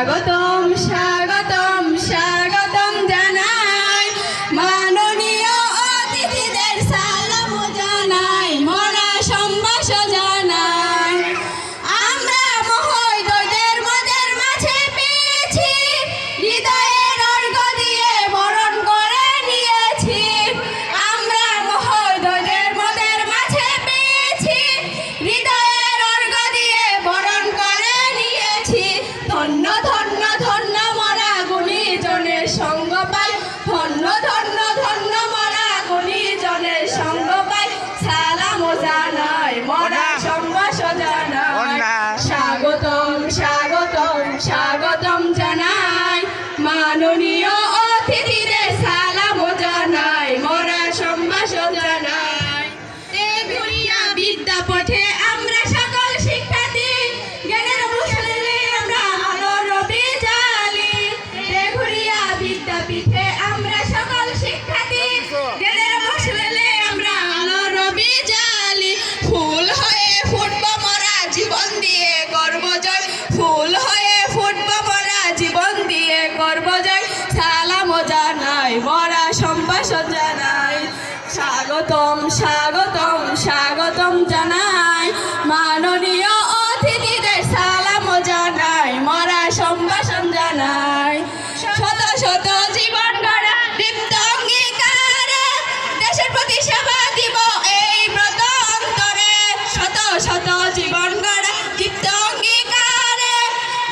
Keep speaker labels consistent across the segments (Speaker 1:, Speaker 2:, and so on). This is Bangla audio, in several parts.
Speaker 1: Salvador মাননীয় স্বাগতম স্বাগতম স্বাগতম জানাই। মাননীয় অতিথিদের সালাম জানাই, মরা সম্ভাষণ জানাই। শত শত জীবন গড়া দীপ্ত অঙ্গীকারে দেশের প্রতি দিব এই ব্রত অন্তরে। শত শত জীবন গড়া দীপ্ত অঙ্গীকারে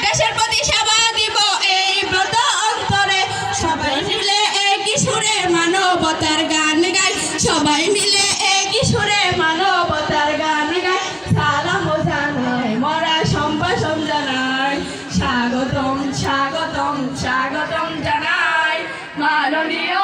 Speaker 1: দেশের প্রতি সেবা স্বাগতম স্বাগতম স্বাগতম জানাই মাননীয়